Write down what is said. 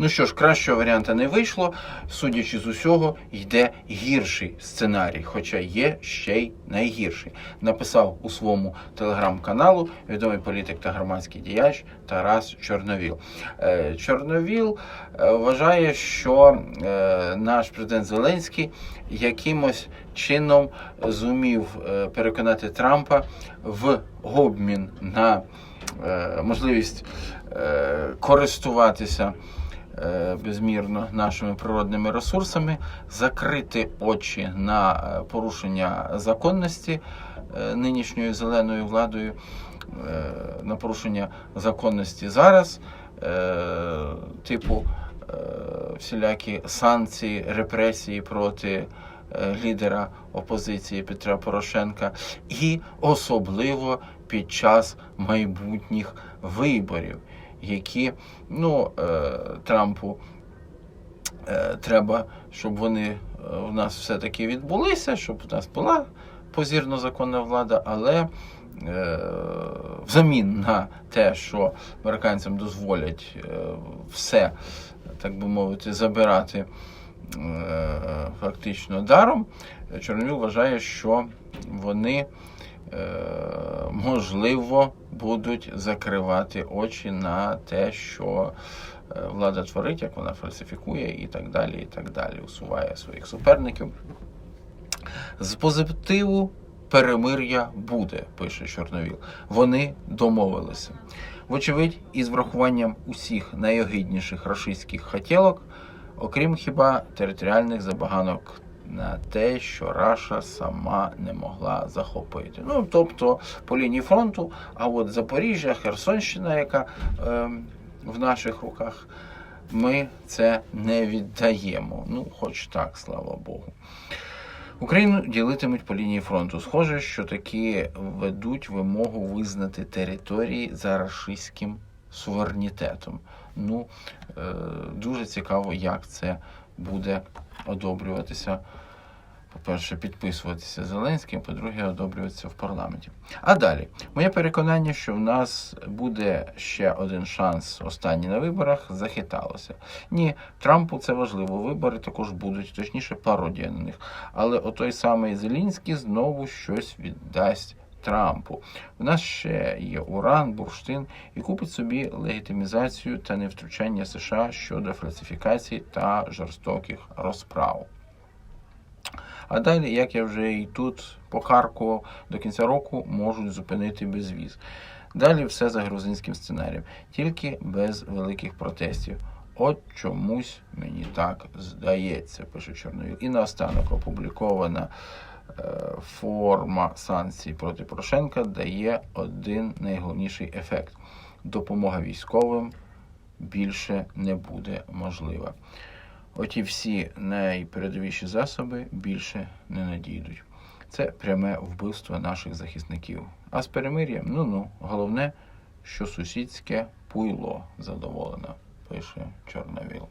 Ну що ж, кращого варіанта не вийшло. Судячи з усього, йде гірший сценарій, хоча є ще й найгірший. Написав у своєму телеграм-каналу відомий політик та громадський діяч Тарас Чорновіл. Е, Чорновіл е, вважає, що е, наш президент Зеленський якимось чином зумів переконати Трампа в обмін на можливість користуватися безмірно нашими природними ресурсами, закрити очі на е, порушення законності е, нинішньою зеленою владою, е, на порушення законності зараз, е, типу е, всілякі санкції, репресії проти е, лідера опозиції Петра Порошенка, і особливо під час майбутніх виборів, які ну, е, Трампу е, треба, щоб вони е, у нас все-таки відбулися, щоб у нас була позірно законна влада, але взамін на те, що американцям дозволять все, так би мовити, забирати фактично даром, Чорновіл вважає, що вони можливо будуть закривати очі на те, що е, влада творить, як вона фальсифікує і так далі, і так далі, усуває своїх суперників. З позитиву перемир'я буде, пише Чорновіл. Вони домовилися. Вочевидь, із врахуванням усіх найогидніших рашистських хотілок, окрім хіба територіальних забаганок на те, що Раша сама не могла захопити. Ну, тобто по лінії фронту, а от Запоріжжя, Херсонщина, яка е, в наших руках, ми це не віддаємо. Ну, хоч так, слава Богу. Україну ділитимуть по лінії фронту. Схоже, що таки ведуть вимогу визнати території за рашистським суверенітетом. Ну, е, дуже цікаво, як це буде одобрюватися. По-перше, підписуватися Зеленським, по-друге, одобрюватися в парламенті. А далі, моє переконання, що в нас буде ще один шанс останній на виборах, захиталося. Ні, Трампу це важливо. Вибори також будуть, точніше, пародія на них. Але отой самий Зелінський знову щось віддасть Трампу. В нас ще є уран, бурштин і купить собі легітимізацію та невтручання США щодо фальсифікацій та жорстоких розправ. А далі, як я вже і тут покаркував, до кінця року можуть зупинити безвіз. Далі все за грузинським сценарієм, тільки без великих протестів. От чомусь мені так здається, пише Чорновіл. І наостанок опублікована форма санкцій проти Порошенка дає один найголовніший ефект: допомога військовим більше не буде можлива. Оті всі найпередовіші засоби більше не надійдуть. Це пряме вбивство наших захисників. А з перемир'ям, ну ну, головне, що сусідське пуйло задоволено, пише Чорновіл.